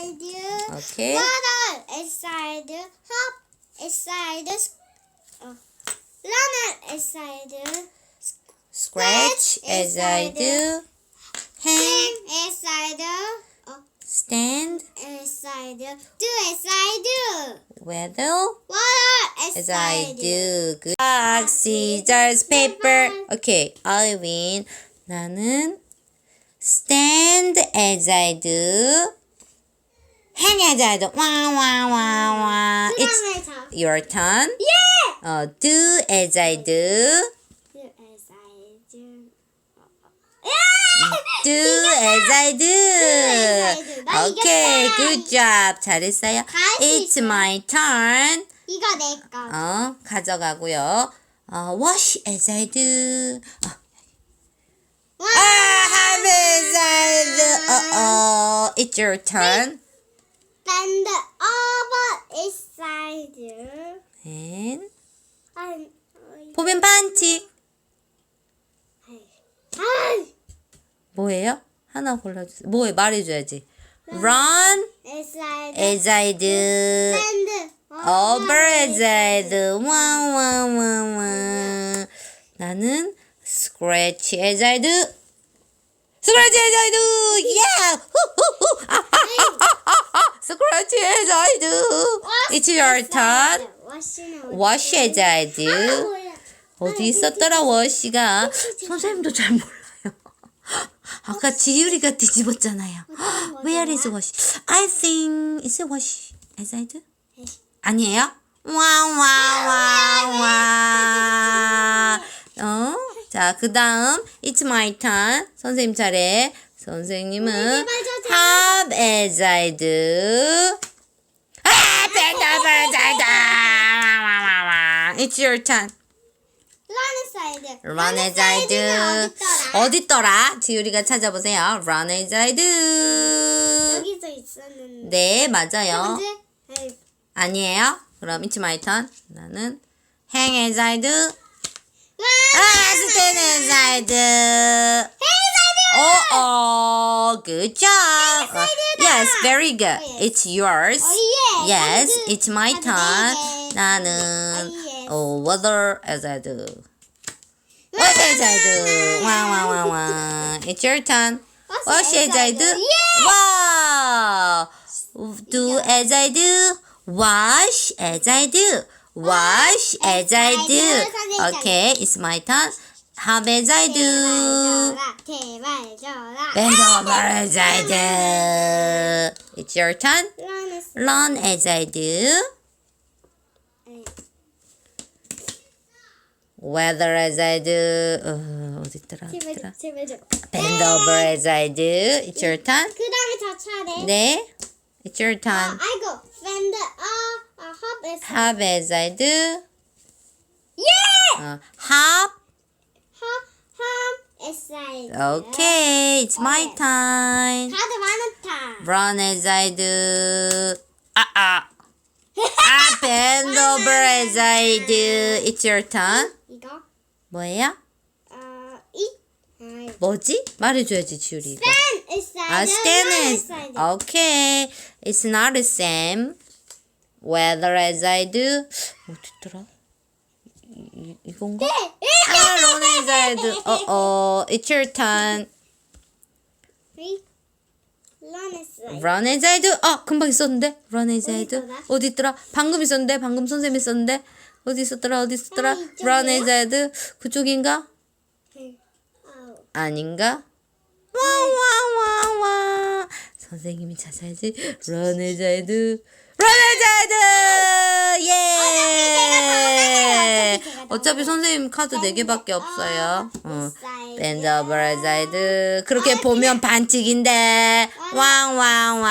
I. Okay. Water inside do. hop inside the oh. Leonard inside do. scratch as I do. Hang inside the oh. stand inside do do I do. Weather. Water as I do. Good. Rock, scissors, paper. Okay, I win. 나는 stand as I do. Hang as I do. 와, 와, 와, 와. It's 그다음에 저. your turn. 예! 어, do as I do. Do. Do as I do. as I do. 나 오케이, 이겼다. good job. 잘했어요. 다할 수 It's 있어. my turn. 이거 내 거. 어, 가져가고요. 어, wash as I do. 어, 와. 아, have as I do. 어, 어, it's your turn. Bend over aside. And 한. 보면 반칙. 아이. 뭐예요? 하나 골라주세요. 뭐에 말해줘야지. Run aside. as I do. Bend over as I do. 와와와와. 나는 scratch as I do. scratch as I do. Yeah. 후후후. 아, 아, 아, 아, 아, 아. Scratch as I do. It's your turn. Wash as I do. 어디 있었더라 워시가 선생님도 잘 몰라요. 아까 지유리가 뒤집었잖아요. Where is wash? I think it's wash as I do. 아니에요? 와와와와. 어? 자, 그 다음 It's my turn. 선생님 차례. 선생님은 Have as I do. 아, 벤더 as I do. It's your turn. Run aside. Run as I do. 어딨더라? 어딨더라? 지유리가 찾아보세요. Run as I do. 여기서 있었는데. 네, 맞아요. 아니에요? 그럼 it's my turn. 나는 hang as I do. 아, stand as I do. Good job. Yes, uh, yes very good. Yes. It's yours. Oh, yes, yes it's my turn. 나는 oh, what as I do? What should I do? Wow, wow, wow, wow. It's your turn. What should I do? Wow. Do as I do. Wash as I do. Wash as I do. Okay, it's my turn. Have as I do. 제발 줘라. Bend over as I do. It's your turn. Run aside. Run as I do. Weather as I do. 어, 어디 있더라? 어디 제발 있더라? 줘. 제발 줘. Bend over as I do. It's your turn. 그 다음에 저 차례. 네. It's your 아, turn. 아이고. Bend up. 아, hop aside. Have as I do. 예! 어, hop. Hop, hop aside. Okay, it's my 네. time. 다들 많다. Run as I do. 아, 아. 아, bend over as I do. It's your turn. 이거. 뭐예요? 어, 이. 아이. 뭐지? 말해줘야지, 지우리 이거. Stand aside. 아, stand run is. aside. Okay. It's not the same. Whether as I do. 어딨더라? 이, 이, 이건가? 예. 아, run as I do. 어, 어. It's your turn. 이. Run. Run I do. 아, 금방 있었는데. Run as I do. 있더라? 어디 있더라? 방금 있었는데. 방금 선생님 있었는데. 어디 있었더라? 어디 있었더라? 아? Run as I do. 그쪽인가? 아닌가? 와와와와 선생님이 찾아야지 Run as I do Do 예. 어차피 제가 어차피 선생님 카드 4개밖에 없어요. 어. aside. Bend over as I do 그렇게 보면 반칙인데. 왕왕왕